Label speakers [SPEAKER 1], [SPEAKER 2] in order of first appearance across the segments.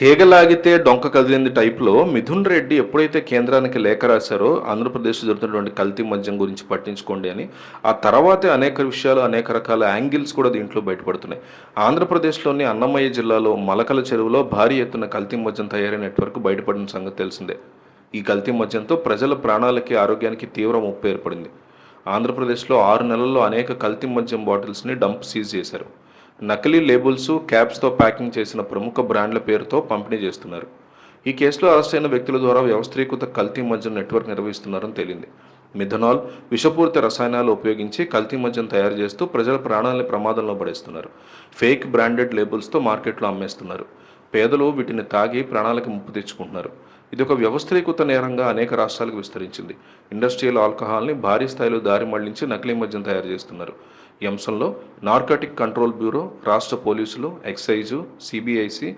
[SPEAKER 1] తీగలాగితే డొంక కదిలింది టైప్లో మిథున్ రెడ్డి ఎప్పుడైతే కేంద్రానికి లేఖ రాశారో ఆంధ్రప్రదేశ్ జరుగుతున్నటువంటి కల్తీ మద్యం గురించి పట్టించుకోండి అని ఆ తర్వాతే అనేక విషయాలు అనేక రకాల యాంగిల్స్ కూడా దీంట్లో బయటపడుతున్నాయి. ఆంధ్రప్రదేశ్లోని అన్నమయ్య జిల్లాలో మలకల చెరువులో భారీ ఎత్తున కల్తీ మద్యం తయారీ నెట్వర్క్ బయటపడిన సంగతి తెలిసిందే. ఈ కల్తీ మద్యంతో ప్రజల ప్రాణాలకి ఆరోగ్యానికి తీవ్ర ముప్పు ఏర్పడింది. ఆంధ్రప్రదేశ్లో ఆరు నెలల్లో అనేక కల్తీ మద్యం బాటిల్స్ని డంప్ సీజ్ చేశారు. నకిలీ లేబుల్స్ క్యాప్స్తో ప్యాకింగ్ చేసిన ప్రముఖ బ్రాండ్ల పేరుతో పంపిణీ చేస్తున్నారు. ఈ కేసులో అరెస్ట్ అయిన వ్యక్తుల ద్వారా వ్యవస్థీకృత కల్తీ మద్యం నెట్వర్క్ నిర్వహిస్తున్నారని తేలింది. మిథనాల్ విషపూరిత రసాయనాలు ఉపయోగించి కల్తీ మద్యం తయారు చేస్తూ ప్రజల ప్రాణాలని ప్రమాదంలో పడేస్తున్నారు. ఫేక్ బ్రాండెడ్ లేబుల్స్తో మార్కెట్లో అమ్మేస్తున్నారు. పేదలు వీటిని తాగి ప్రాణాలకు ముప్పు తెచ్చుకుంటున్నారు ఇది ఒక వ్యవస్థీకృత నేరంగా అనేక రాష్ట్రాలకు విస్తరించింది. ఇండస్ట్రియల్ ఆల్కహాల్ని భారీ స్థాయిలో దారి మళ్ళించి నకిలీ మద్యం తయారు చేస్తున్నారు. ఈ అంశంలో నార్కటిక్ కంట్రోల్ బ్యూరో రాష్ట్ర పోలీసులు ఎక్సైజు సిబిఐసి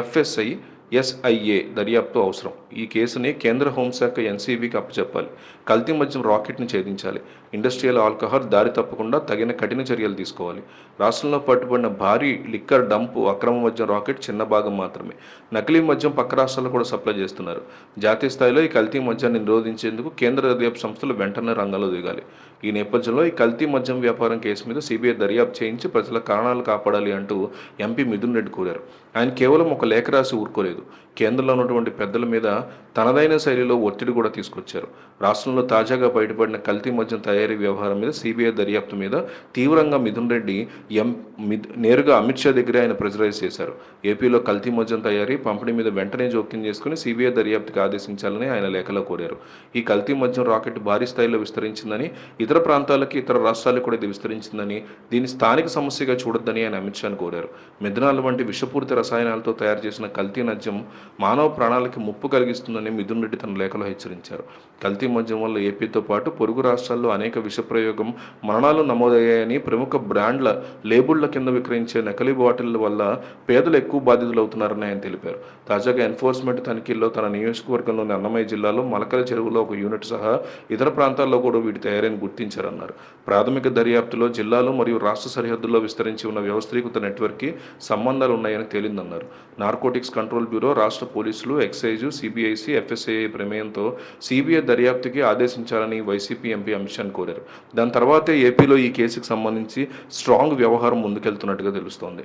[SPEAKER 1] ఎఫ్ఎస్ఐ ఎస్ఐఏ దర్యాప్తు అవసరం. ఈ కేసుని కేంద్ర హోంశాఖ ఎన్సీబీకి అప్పచెప్పాలి. కల్తీ మద్యం రాకెట్ని ఛేదించాలి. ఇండస్ట్రియల్ ఆల్కహాల్ దారి తప్పకుండా తగిన కఠిన చర్యలు తీసుకోవాలి. రాష్ట్రంలో పట్టుబడిన భారీ లిక్కర్ డంపు అక్రమ మద్యం రాకెట్ చిన్న భాగం మాత్రమే. నకిలీ మద్యం పక్క రాష్ట్రాల్లో కూడా సప్లై చేస్తున్నారు. జాతీయ స్థాయిలో ఈ కల్తీ మద్యాన్ని నిరోధించేందుకు కేంద్ర దర్యాప్తు సంస్థలు వెంటనే రంగంలో దిగాలి. ఈ నేపథ్యంలో ఈ కల్తీ మద్యం వ్యాపారం కేసు మీద సిబిఐ దర్యాప్తు చేయించి ప్రజల కారణాలు కాపాడాలి అంటూ ఎంపీ మిథున్ రెడ్డి కోరారు. ఆయన కేవలం ఒక లేఖ రాసి ఊరుకోలేదు. కేంద్రంలో ఉన్నటువంటి పెద్దల మీద తనదైన శైలిలో ఒత్తిడి కూడా తీసుకొచ్చారు. రాష్ట్రంలో తాజాగా బయటపడిన కల్తీ మద్యం తయారీ వ్యవహారం మీద సిబిఐ దర్యాప్తు మీద తీవ్రంగా మిథున్ రెడ్డి ఎం నేరుగా అమిత్ షా దగ్గరే ఆయన ప్రెజరైజ్ చేశారు. ఏపీలో కల్తీ మద్యం తయారీ పంపిణీ మీద వెంటనే జోక్యం చేసుకుని సిబిఐ దర్యాప్తుకి ఆదేశించాలని ఆయన లేఖలో కోరారు. ఈ కల్తీ మద్యం రాకెట్ భారీ స్థాయిలో విస్తరించిందని ఇతర ప్రాంతాలకి ఇతర రాష్ట్రాలకు కూడా ఇది విస్తరించిందని దీని స్థానిక సమస్యగా చూడొద్దని ఆయన అమిత్ షాను కోరారు. మిథనాల్ వంటి విషపూరిత రసాయనాలతో తయారు చేసిన కల్తీ మద్యం మానవ ప్రాణాలకి ముప్పు కలిగిస్తుందని మిథున్ రెడ్డి తన లేఖలో హెచ్చరించారు. కల్తీ మద్యం వల్ల ఏపీతో పాటు పొరుగు రాష్ట్రాల్లో అనేక విషప్రయోగం మరణాలు నమోదయ్యాయని ప్రముఖ బ్రాండ్ల లేబుళ్ళ కింద విక్రయించే నకిలీ బాటిళ్ళ వల్ల పేదలు ఎక్కువ బాధితులవుతున్నారని ఆయన తెలిపారు. తాజాగా ఎన్ఫోర్స్మెంట్ తనిఖీల్లో తన నియోజకవర్గంలోని అన్నమయ్య జిల్లాలో మలకల చెరువులో ఒక యూనిట్ సహా ఇతర ప్రాంతాల్లో కూడా వీటి తయారీని గుర్తించారన్నారు. ప్రాథమిక దర్యాప్తులో జిల్లాలు మరియు రాష్ట్ర సరిహద్దుల్లో విస్తరించి ఉన్న వ్యవస్థీకృత నెట్వర్క్కి సంబంధాలు ఉన్నాయని తేలిందన్నారు. నార్కోటిక్స్ కంట్రోల్ బ్యూరో రాష్ట్ర పోలీసులు ఎక్సైజ్ సిబిఐసి ఎఫ్ఎస్ఐ ప్రమేయంతో సిబిఐ దర్యాప్తుకి ఆదేశించాలని వైసీపీ ఎంపీ అమిత్ షాను కోరారు. దాని తర్వాతే ఏపీలో ఈ కేసుకు సంబంధించి స్ట్రాంగ్ వ్యవహారం ముందుకెళ్తున్నట్టుగా తెలుస్తోంది.